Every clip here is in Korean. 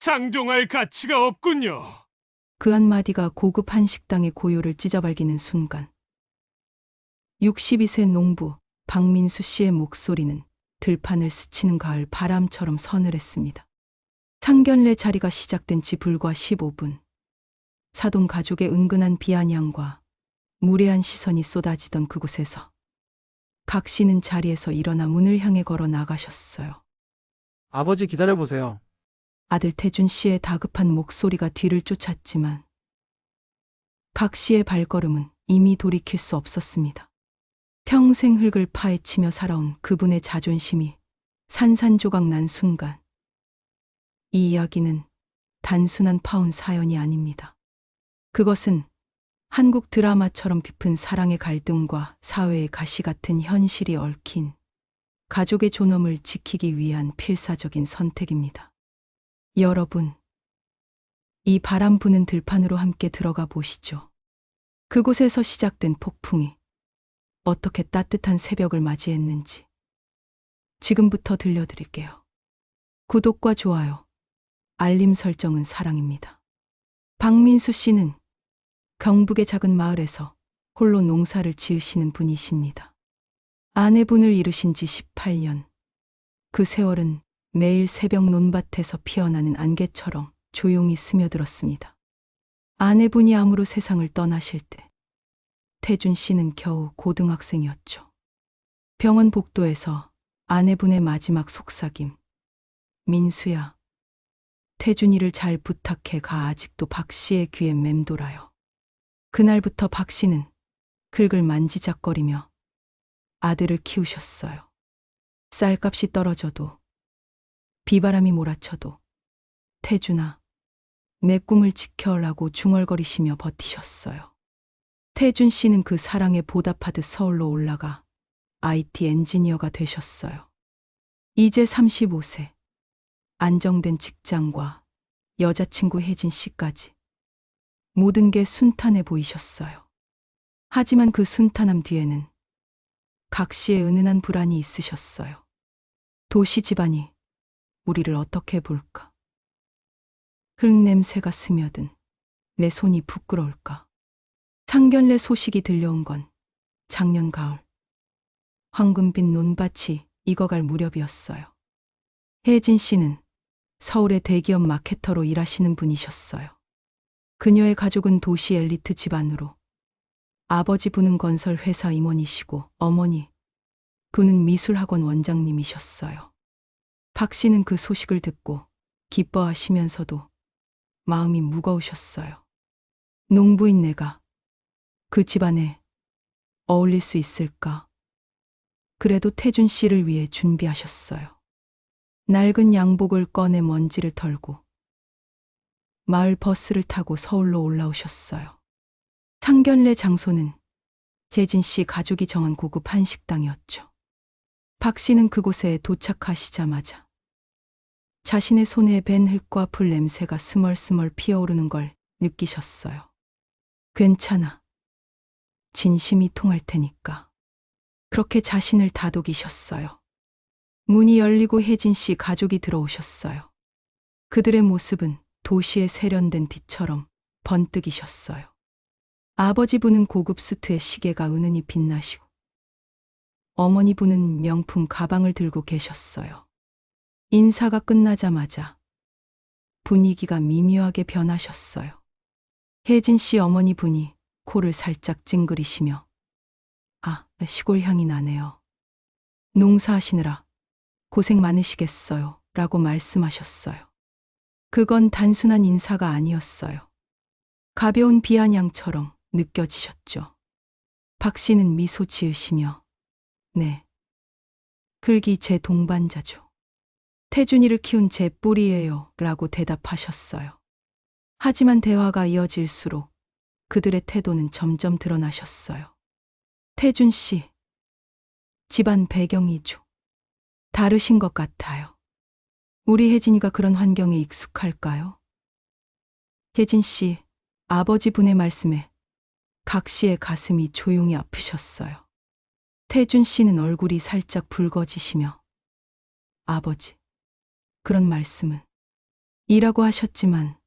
상종할 가치가 없군요. 그 한마디가 고급 한식당의 고요를 찢어발기는 순간 62세 농부 박민수 씨의 목소리는 들판을 스치는 가을 바람처럼 서늘했습니다. 상견례 자리가 시작된 지 불과 15분. 사돈 가족의 은근한 비아냥과 무례한 시선이 쏟아지던 그곳에서 각 씨는 자리에서 일어나 문을 향해 걸어 나가셨어요. 아버지 기다려보세요. 아들 태준 씨의 다급한 목소리가 뒤를 쫓았지만 각 씨의 발걸음은 이미 돌이킬 수 없었습니다. 평생 흙을 파헤치며 살아온 그분의 자존심이 산산조각 난 순간 이 이야기는 단순한 파혼 사연이 아닙니다. 그것은 한국 드라마처럼 깊은 사랑의 갈등과 사회의 가시 같은 현실이 얽힌 가족의 존엄을 지키기 위한 필사적인 선택입니다. 여러분, 이 바람 부는 들판으로 함께 들어가 보시죠. 그곳에서 시작된 폭풍이 어떻게 따뜻한 새벽을 맞이했는지 지금부터 들려드릴게요. 구독과 좋아요, 알림 설정은 사랑입니다. 박민수 씨는 경북의 작은 마을에서 홀로 농사를 지으시는 분이십니다. 아내분을 잃으신 지 18년. 그 세월은 매일 새벽 논밭에서 피어나는 안개처럼 조용히 스며들었습니다. 아내분이 암으로 세상을 떠나실 때 태준 씨는 겨우 고등학생이었죠. 병원 복도에서 아내분의 마지막 속삭임. 민수야. 태준이를 잘 부탁해 가 아직도 박 씨의 귀에 맴돌아요. 그날부터 박 씨는 긁을 만지작거리며 아들을 키우셨어요. 쌀값이 떨어져도 비바람이 몰아쳐도 태준아, 내 꿈을 지켜라고 중얼거리시며 버티셨어요. 태준 씨는 그 사랑에 보답하듯 서울로 올라가 IT 엔지니어가 되셨어요. 이제 35세. 안정된 직장과 여자친구 혜진 씨까지. 모든 게 순탄해 보이셨어요. 하지만 그 순탄함 뒤에는 각 씨의 은은한 불안이 있으셨어요. 도시 집안이 우리를 어떻게 볼까? 흙냄새가 스며든 내 손이 부끄러울까? 상견례 소식이 들려온 건 작년 가을. 황금빛 논밭이 익어갈 무렵이었어요. 혜진 씨는 서울의 대기업 마케터로 일하시는 분이셨어요. 그녀의 가족은 도시 엘리트 집안으로 아버지 분은 건설 회사 임원이시고 어머니 그는 미술학원 원장님이셨어요. 박 씨는 그 소식을 듣고 기뻐하시면서도 마음이 무거우셨어요. 농부인 내가 그 집안에 어울릴 수 있을까? 그래도 태준 씨를 위해 준비하셨어요. 낡은 양복을 꺼내 먼지를 털고 마을 버스를 타고 서울로 올라오셨어요. 상견례 장소는 재진 씨 가족이 정한 고급 한식당이었죠. 박 씨는 그곳에 도착하시자마자 자신의 손에 밴 흙과 풀 냄새가 스멀스멀 피어오르는 걸 느끼셨어요. 괜찮아. 진심이 통할 테니까. 그렇게 자신을 다독이셨어요. 문이 열리고 혜진 씨 가족이 들어오셨어요. 그들의 모습은 도시의 세련된 빛처럼 번뜩이셨어요. 아버지 분은 고급 수트에 시계가 은은히 빛나시고, 어머니 분은 명품 가방을 들고 계셨어요. 인사가 끝나자마자 분위기가 미묘하게 변하셨어요. 혜진 씨 어머니 분이 코를 살짝 찡그리시며, 아, 시골 향이 나네요. 농사하시느라 고생 많으시겠어요. 라고 말씀하셨어요. 그건 단순한 인사가 아니었어요. 가벼운 비아냥처럼 느껴지셨죠. 박 씨는 미소 지으시며, 네. 글기 제 동반자죠. 태준이를 키운 제 뿌리예요. 라고 대답하셨어요. 하지만 대화가 이어질수록 그들의 태도는 점점 드러나셨어요. 태준 씨, 집안 배경이 죠 다르신 것 같아요. 우리 혜진이가 그런 환경에 익숙할까요? 혜진 씨, 아버지 분의 말씀에 각 씨의 가슴이 조용히 아프셨어요. 태준 씨는 얼굴이 살짝 붉어지시며 아버지, 그런 말씀은 이라고 하셨지만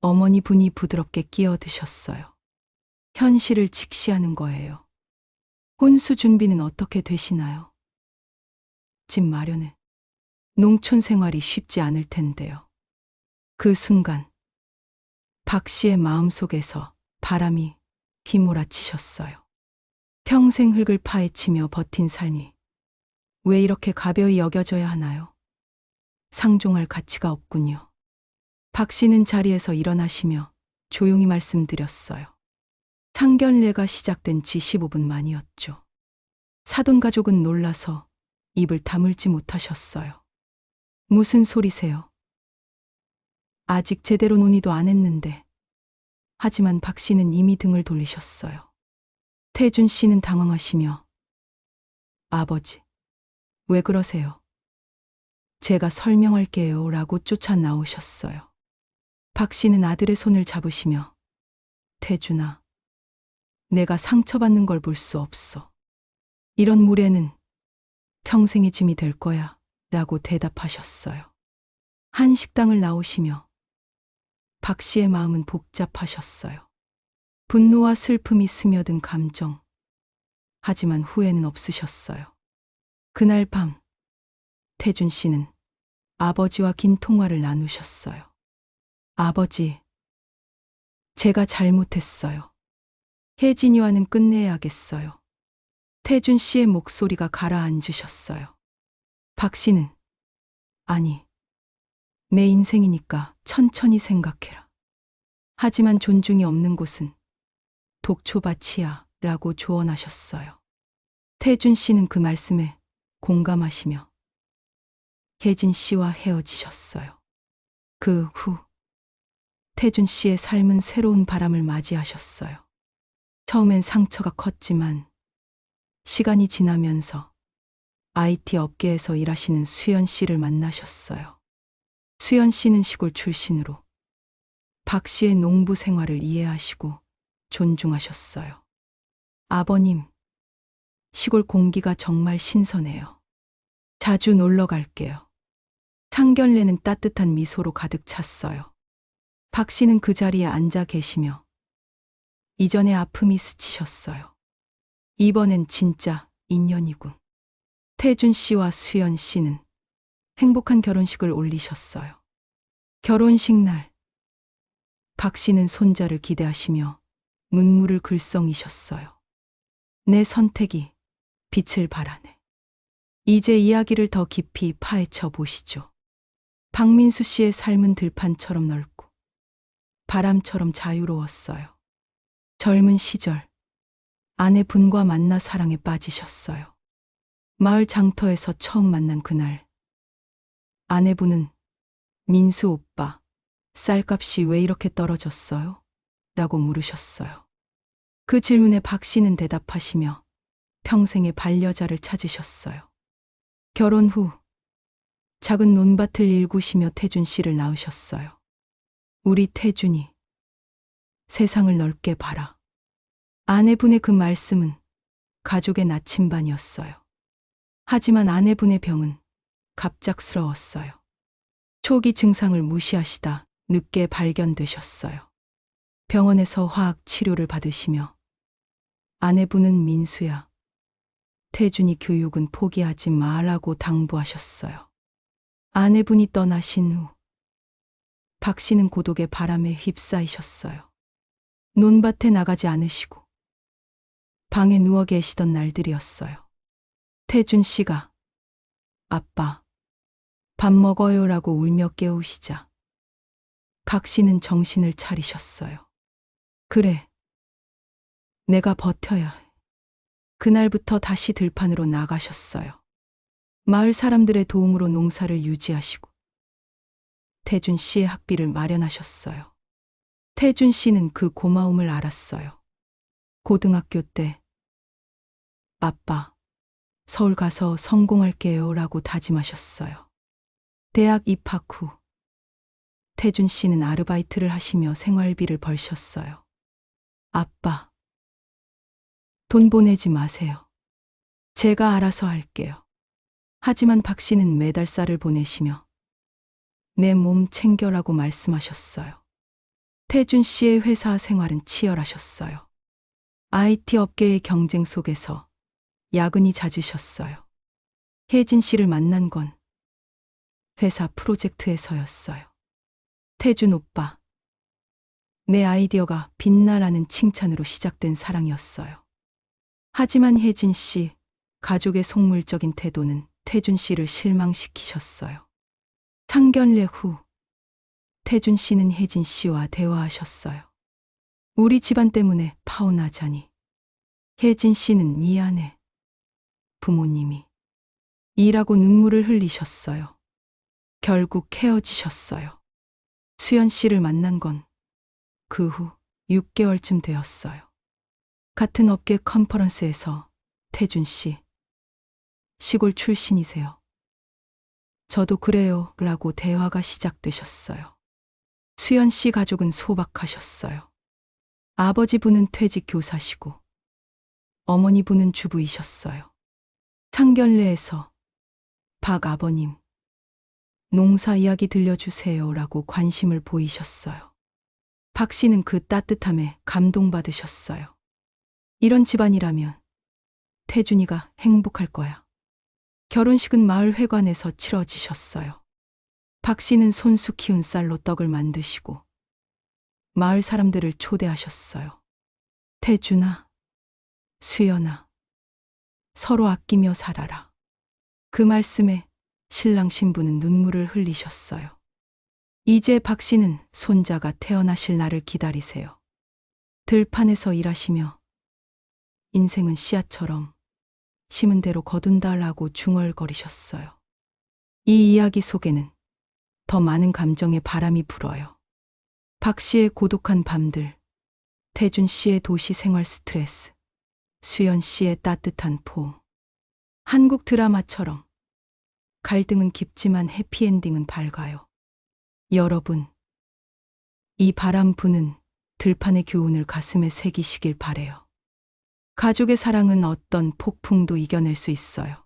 어머니 분이 부드럽게 끼어드셨어요. 현실을 직시하는 거예요. 혼수 준비는 어떻게 되시나요? 집 마련은 농촌 생활이 쉽지 않을 텐데요. 그 순간 박 씨의 마음속에서 바람이 휘몰아치셨어요. 평생 흙을 파헤치며 버틴 삶이 왜 이렇게 가벼이 여겨져야 하나요? 상종할 가치가 없군요. 박 씨는 자리에서 일어나시며 조용히 말씀드렸어요. 상견례가 시작된 지 15분 만이었죠. 사돈 가족은 놀라서 입을 다물지 못하셨어요. 무슨 소리세요? 아직 제대로 논의도 안 했는데. 하지만 박 씨는 이미 등을 돌리셨어요. 태준 씨는 당황하시며 아버지, 왜 그러세요? 제가 설명할게요. 라고 쫓아 나오셨어요. 박 씨는 아들의 손을 잡으시며 태준아, 내가 상처받는 걸 볼 수 없어. 이런 무례는 평생의 짐이 될 거야. 라고 대답하셨어요. 한 식당을 나오시며 박 씨의 마음은 복잡하셨어요. 분노와 슬픔이 스며든 감정. 하지만 후회는 없으셨어요. 그날 밤, 태준 씨는 아버지와 긴 통화를 나누셨어요. 아버지, 제가 잘못했어요. 혜진이와는 끝내야겠어요. 태준 씨의 목소리가 가라앉으셨어요. 박 씨는, 아니, 내 인생이니까 천천히 생각해라. 하지만 존중이 없는 곳은 독초밭이야 라고 조언하셨어요. 태준 씨는 그 말씀에 공감하시며 혜진 씨와 헤어지셨어요. 그 후, 태준 씨의 삶은 새로운 바람을 맞이하셨어요. 처음엔 상처가 컸지만 시간이 지나면서 IT 업계에서 일하시는 수연 씨를 만나셨어요. 수연 씨는 시골 출신으로 박 씨의 농부 생활을 이해하시고 존중하셨어요. 아버님, 시골 공기가 정말 신선해요. 자주 놀러 갈게요. 상견례는 따뜻한 미소로 가득 찼어요. 박 씨는 그 자리에 앉아 계시며 이전의 아픔이 스치셨어요. 이번엔 진짜 인연이군. 태준 씨와 수연 씨는 행복한 결혼식을 올리셨어요. 결혼식 날, 박 씨는 손자를 기대하시며 눈물을 글썽이셨어요. 내 선택이 빛을 발하네. 이제 이야기를 더 깊이 파헤쳐 보시죠. 박민수 씨의 삶은 들판처럼 넓고 바람처럼 자유로웠어요. 젊은 시절 아내 분과 만나 사랑에 빠지셨어요. 마을 장터에서 처음 만난 그날 아내분은 민수 오빠 쌀값이 왜 이렇게 떨어졌어요? 라고 물으셨어요. 그 질문에 박 씨는 대답하시며 평생의 반려자를 찾으셨어요. 결혼 후 작은 논밭을 일구시며 태준 씨를 낳으셨어요. 우리 태준이 세상을 넓게 봐라. 아내분의 그 말씀은 가족의 나침반이었어요. 하지만 아내분의 병은 갑작스러웠어요. 초기 증상을 무시하시다 늦게 발견되셨어요. 병원에서 화학 치료를 받으시며 아내분은 민수야. 태준이 교육은 포기하지 말라고 당부하셨어요. 아내분이 떠나신 후 박 씨는 고독의 바람에 휩싸이셨어요. 논밭에 나가지 않으시고 방에 누워 계시던 날들이었어요. 태준 씨가 아빠 밥 먹어요라고 울며 깨우시자 박 씨는 정신을 차리셨어요. 그래. 내가 버텨야 해. 그날부터 다시 들판으로 나가셨어요. 마을 사람들의 도움으로 농사를 유지하시고 태준 씨의 학비를 마련하셨어요. 태준 씨는 그 고마움을 알았어요. 고등학교 때 아빠 서울 가서 성공할게요 라고 다짐하셨어요. 대학 입학 후 태준 씨는 아르바이트를 하시며 생활비를 벌셨어요. 아빠 돈 보내지 마세요. 제가 알아서 할게요. 하지만 박 씨는 매달 쌀을 보내시며 내 몸 챙겨라고 말씀하셨어요. 태준 씨의 회사 생활은 치열하셨어요. IT 업계의 경쟁 속에서 야근이 잦으셨어요. 혜진 씨를 만난 건 회사 프로젝트에서였어요. 태준 오빠. 내 아이디어가 빛나라는 칭찬으로 시작된 사랑이었어요. 하지만 혜진 씨, 가족의 속물적인 태도는 태준 씨를 실망시키셨어요. 상견례 후, 태준 씨는 혜진 씨와 대화하셨어요. 우리 집안 때문에 파혼하자니. 혜진 씨는 미안해. 부모님이. 일하고 눈물을 흘리셨어요. 결국 헤어지셨어요. 수연 씨를 만난 건 그 후 6개월쯤 되었어요. 같은 업계 컨퍼런스에서 태준 씨, 시골 출신이세요. 저도 그래요. 라고 대화가 시작되셨어요. 수연 씨 가족은 소박하셨어요. 아버지 분은 퇴직 교사시고, 어머니 분은 주부이셨어요. 상견례에서 박 아버님, 농사 이야기 들려주세요. 라고 관심을 보이셨어요. 박 씨는 그 따뜻함에 감동받으셨어요. 이런 집안이라면 태준이가 행복할 거야. 결혼식은 마을 회관에서 치러지셨어요. 박 씨는 손수 키운 쌀로 떡을 만드시고 마을 사람들을 초대하셨어요. 태준아, 수연아, 서로 아끼며 살아라. 그 말씀에 신랑 신부는 눈물을 흘리셨어요. 이제 박 씨는 손자가 태어나실 날을 기다리세요. 들판에서 일하시며 인생은 씨앗처럼 심은 대로 거둔다라고 중얼거리셨어요. 이 이야기 속에는 더 많은 감정의 바람이 불어요. 박 씨의 고독한 밤들, 태준 씨의 도시 생활 스트레스, 수연 씨의 따뜻한 포옹. 한국 드라마처럼 갈등은 깊지만 해피엔딩은 밝아요. 여러분, 이 바람 부는 들판의 교훈을 가슴에 새기시길 바래요. 가족의 사랑은 어떤 폭풍도 이겨낼 수 있어요.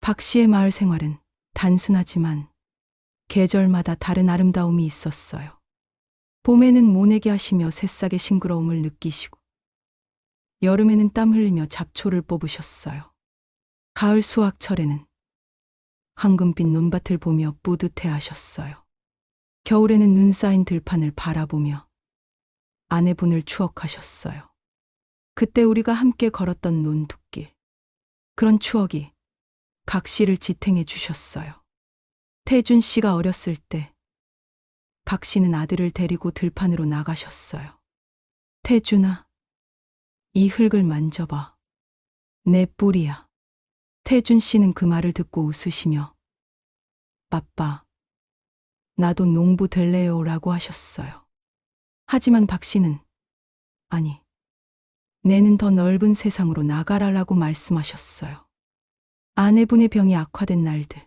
박 씨의 마을 생활은 단순하지만 계절마다 다른 아름다움이 있었어요. 봄에는 모내기 하시며 새싹의 싱그러움을 느끼시고, 여름에는 땀 흘리며 잡초를 뽑으셨어요. 가을 수확철에는 황금빛 논밭을 보며 뿌듯해 하셨어요. 겨울에는 눈 쌓인 들판을 바라보며 아내분을 추억하셨어요. 그때 우리가 함께 걸었던 논두길. 그런 추억이 각 씨를 지탱해 주셨어요. 태준 씨가 어렸을 때, 박 씨는 아들을 데리고 들판으로 나가셨어요. 태준아, 이 흙을 만져봐. 내 뿌리야. 태준 씨는 그 말을 듣고 웃으시며, 빠빠, 나도 농부 될래요 라고 하셨어요. 하지만 박 씨는, 아니, 내는 더 넓은 세상으로 나가라라고 말씀하셨어요. 아내분의 병이 악화된 날들.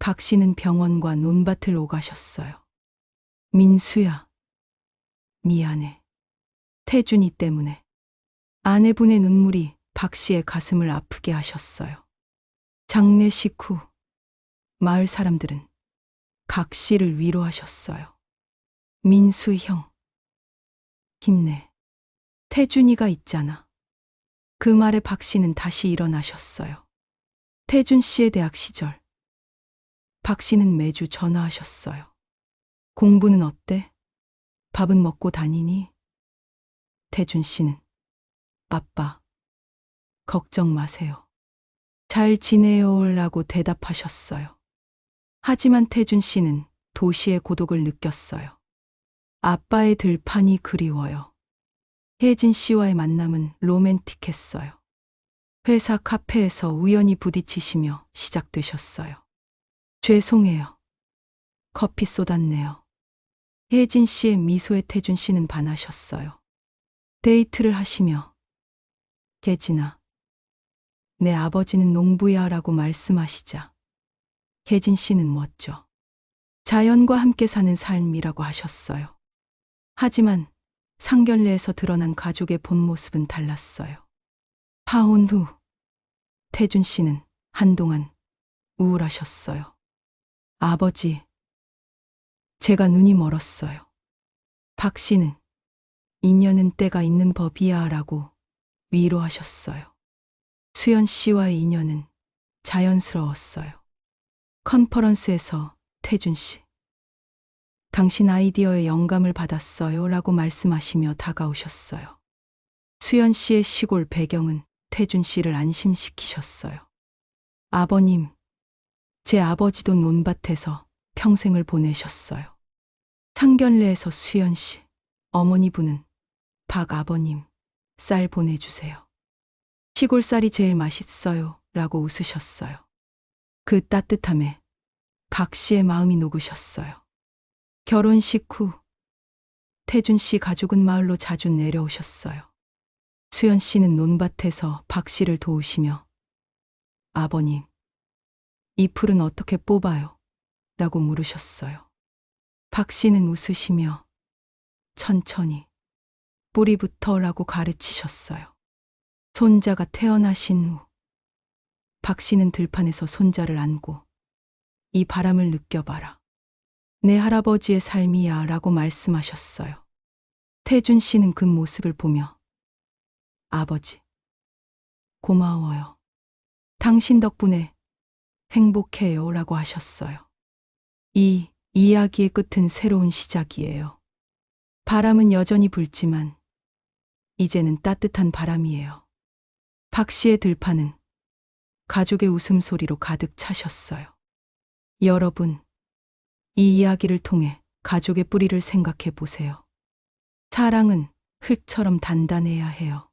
박 씨는 병원과 논밭을 오가셨어요. 민수야. 미안해. 태준이 때문에. 아내분의 눈물이 박 씨의 가슴을 아프게 하셨어요. 장례식 후, 마을 사람들은 각 씨를 위로하셨어요. 민수 형. 힘내. 태준이가 있잖아. 그 말에 박 씨는 다시 일어나셨어요. 태준 씨의 대학 시절. 박 씨는 매주 전화하셨어요. 공부는 어때? 밥은 먹고 다니니? 태준 씨는 아빠, 걱정 마세요. 잘 지내요라고 대답하셨어요. 하지만 태준 씨는 도시의 고독을 느꼈어요. 아빠의 들판이 그리워요. 혜진 씨와의 만남은 로맨틱했어요. 회사 카페에서 우연히 부딪히시며 시작되셨어요. 죄송해요. 커피 쏟았네요. 혜진 씨의 미소에 태준 씨는 반하셨어요. 데이트를 하시며 혜진아, 내 아버지는 농부야 라고 말씀하시자 혜진 씨는 멋져. 자연과 함께 사는 삶이라고 하셨어요. 하지만 상견례에서 드러난 가족의 본 모습은 달랐어요. 파혼 후 태준 씨는 한동안 우울하셨어요. 아버지, 제가 눈이 멀었어요. 박 씨는 인연은 때가 있는 법이야 라고 위로하셨어요. 수연 씨와의 인연은 자연스러웠어요. 컨퍼런스에서 태준 씨. 당신 아이디어에 영감을 받았어요 라고 말씀하시며 다가오셨어요. 수연 씨의 시골 배경은 태준 씨를 안심시키셨어요. 아버님, 제 아버지도 논밭에서 평생을 보내셨어요. 상견례에서 수연 씨, 어머니 분은 박 아버님, 쌀 보내주세요. 시골 쌀이 제일 맛있어요. 라고 웃으셨어요. 그 따뜻함에 박 씨의 마음이 녹으셨어요. 결혼식 후 태준 씨 가족은 마을로 자주 내려오셨어요. 수연 씨는 논밭에서 박 씨를 도우시며 아버님, 이 풀은 어떻게 뽑아요? 라고 물으셨어요. 박 씨는 웃으시며 천천히 뿌리부터 라고 가르치셨어요. 손자가 태어나신 후 박 씨는 들판에서 손자를 안고 이 바람을 느껴봐라. 내 할아버지의 삶이야 라고 말씀하셨어요. 태준 씨는 그 모습을 보며 아버지, 고마워요. 당신 덕분에 행복해요 라고 하셨어요. 이 이야기의 끝은 새로운 시작이에요. 바람은 여전히 불지만 이제는 따뜻한 바람이에요. 박 씨의 들판은 가족의 웃음소리로 가득 차셨어요. 여러분, 이 이야기를 통해 가족의 뿌리를 생각해 보세요. 사랑은 흙처럼 단단해야 해요.